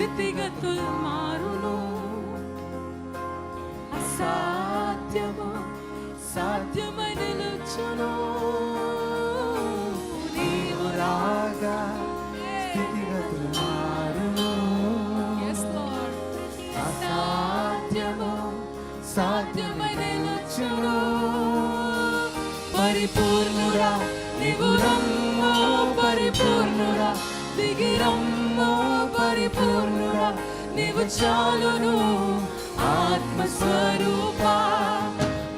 స్థితిగతులు మారును. అసాధ్యము? సాధ్యమై నిలుచును. నీవు రాగా స్థితిగతులు మారును. అసాధ్యము? సాధ్యమై నిలుచును. పరిపూర్ణుడా నీవు రమ్ము పరిపూర్ణుడా దిగి రమ్ము పరిపూర్ణుడా నీవు చాలును. ఆత్మస్వరూప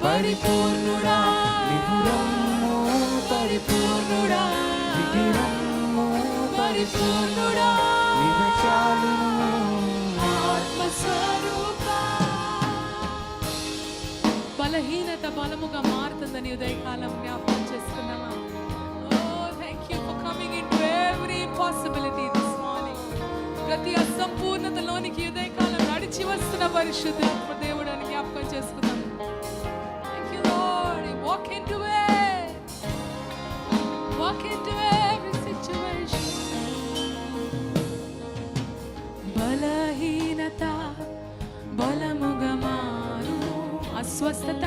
పరిపూర్ణుడా. పరిపూర్ణుడా. పరిపూర్ణుడా. నీవు చాలును. బలహీనత బలముగా మారుతుందని ఉదయకాలం జ్ఞాపకం నడిచి వస్తున్న దేవుడు అని జ్ఞాపకం చేసుకున్నాం thank you lord walk in to walk in to every situation బలహీనత బలముగా మారు అస్వస్థత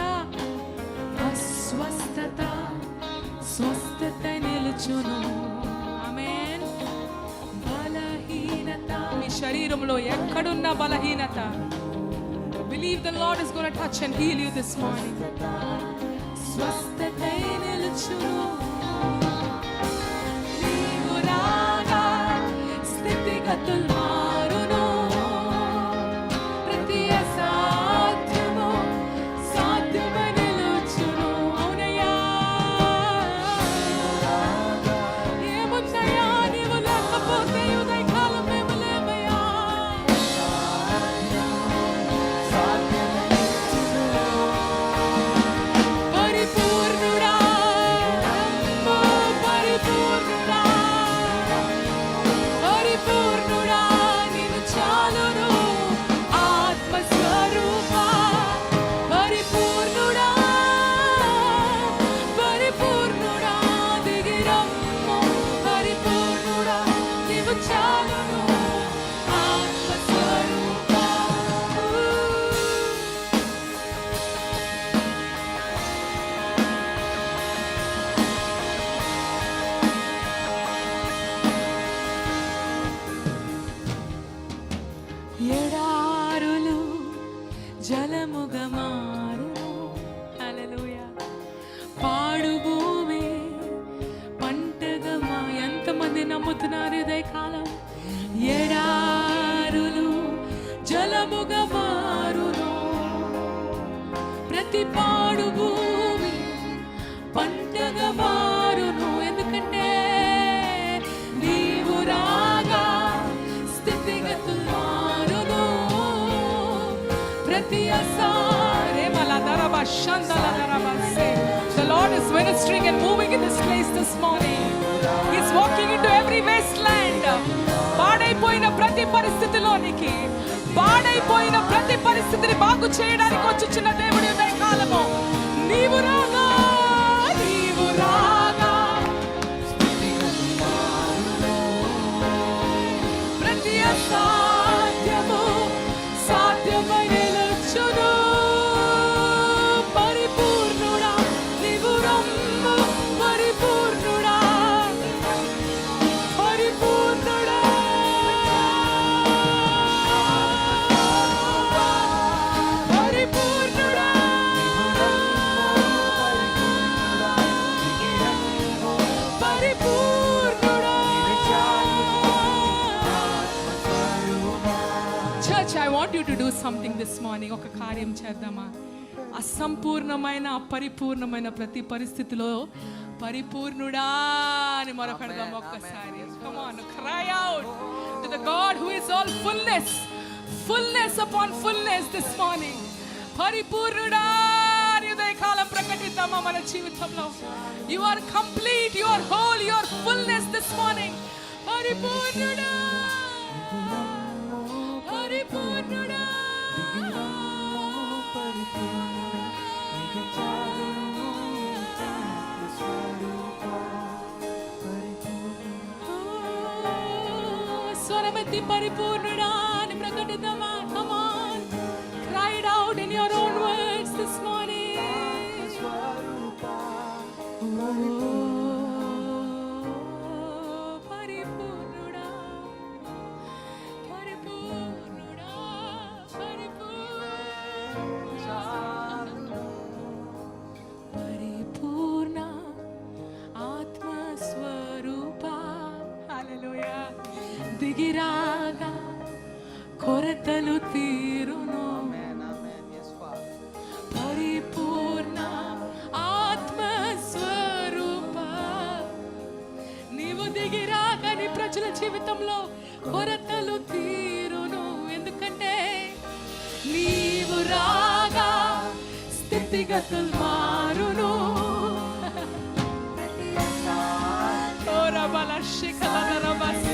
అస్వస్థత స్వస్థత నిలుచును. ఆమేన్ బలహీనత. మీ శరీరంలో ఎక్కడున్న బలహీనత? believe the Lord is going to touch and heal you this morning. ప్రతి పాడు భూమి పంటగా మారును ఎందుకంటే నీవు రాగా స్థితిగతులు మారును ప్రతి అసారే మలదరబ షందలదరబసే The Lord is ministering and moving in this place this morning. He's walking into every wasteland. పాడైపోయిన ప్రతి పరిస్థితిలోనికి పాడైపోయిన ప్రతి పరిస్థితిని I want you to do something this morning ఒక కార్యం చేద్దామా? అసంపూర్ణమైన అపరిపూర్ణమైన ప్రతి పరిస్థితిలో పరిపూర్ణుడా అని మరొకడదాం ఒక్కసారి. Come on cry out to the god who is all fullness fullness upon fullness this morning పరిపూర్ణుడా ఉదయకాలం ప్రకటిద్దామా మన జీవితంలో? You are complete you are whole you are fullness this morning పరిపూర్ణుడా! സ്വരമെത്തി പരിപൂർണരാൻ പ്രകടിതമാൻ Come on, cry it out in your own దిగిరాగా కొరతలు తీరును. పరిపూర్ణ ఆత్మస్వరూప. నీవు దిగిరాగా నీ ప్రజల జీవితంలో కొరతలు తీరును. ఎందుకంటే నీవు రాగా స్థితిగతులు మారును. ఓ రబల శిఖల రబ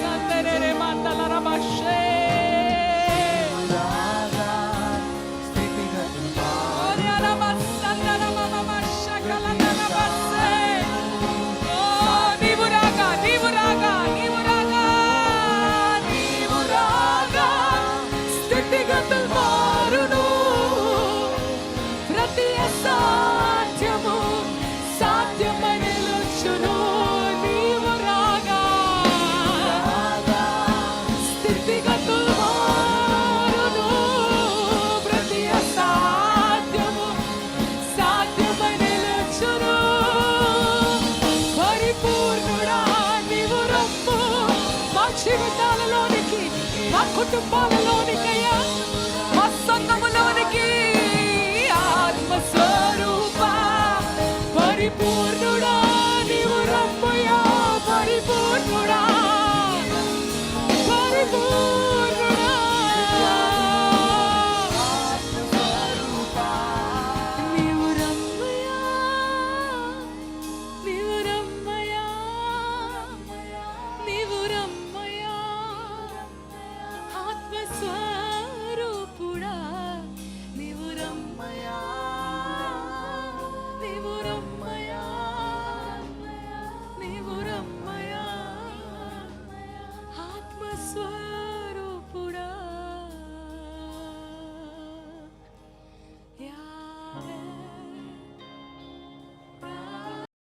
జీవితాలలోనికి మా కుటుంబాలలోనికయ్యా మా సంఘములోనికి ఆత్మస్వరూప పరిపూర్ణుడా నీవు రమ్మయ్యా పరిపూర్ణుడా పరిపూర్ణుడా.